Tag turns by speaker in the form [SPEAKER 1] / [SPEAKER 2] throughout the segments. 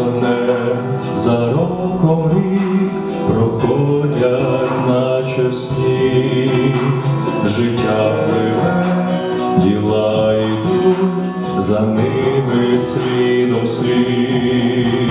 [SPEAKER 1] одне за роком рік проходять наче сніг, життя пливе, діла йдуть, за ними слідом слід.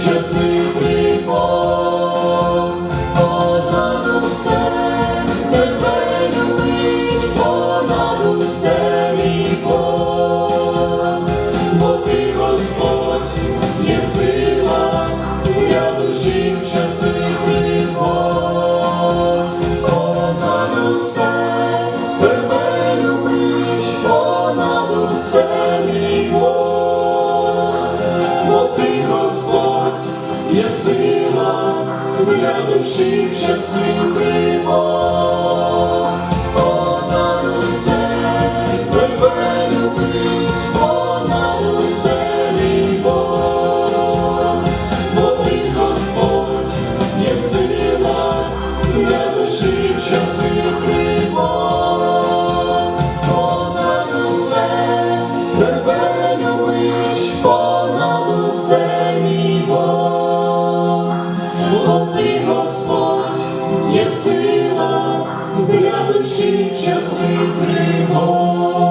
[SPEAKER 1] just сила для душі в часи тривог. Вона усе тебе Господь, є сила для душі в часи тривог. для душі часи тривоги.